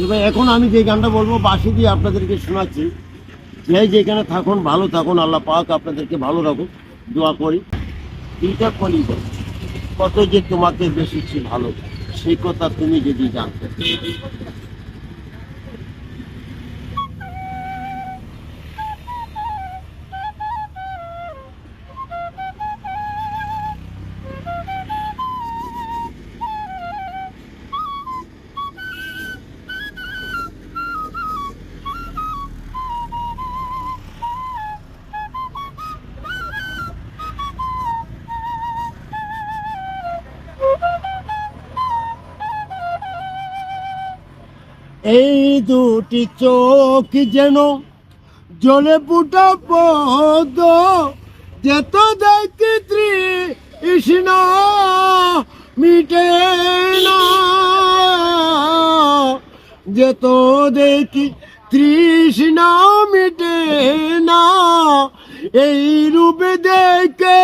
এবার এখন আমি যে গানটা বলব বাসি দিয়ে আপনাদেরকে শোনাচ্ছি। যে যেখানে থাকুন, ভালো থাকুন, আল্লাহ পাক আপনাদেরকে ভালো রাখুন দোয়া করি। এইটা করি কত যে তোমাকে বেশি ভালো, সেই কথা তুমি যদি জানতে। এই দুটি চোখ যেন জলে ফুটা পদ। যেত দেখি তৃষ্ণ মিটে না। যেত দেখি তৃষ্ণ মিটে না। এই রূপে দেখে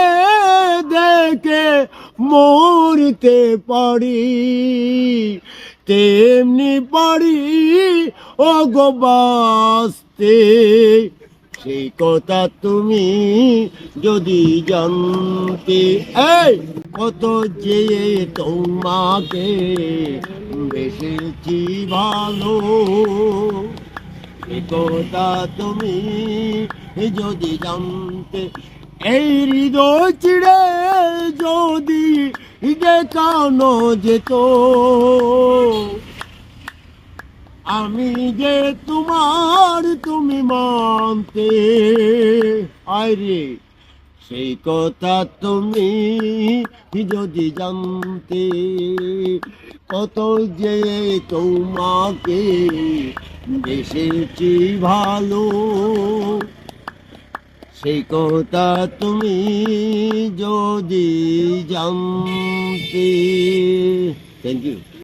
দেখে মরতে পারি। তেমনি পারি ও গো সেই কথা তুমি যদি জানতে, এই, কত যে তোমাকে বেশি ভালো কথা তুমি যদি জানতে, এই হৃদয় চিড়ে যদি দেখানো যেত আমি যে তোমার তুমি মানতে আরে সেই কথা তুমি যদি জানতে, কত যে তোমাকে বেশি ভালো। সেই কথা তুমি যদি জানতে থ্যাংক ইউ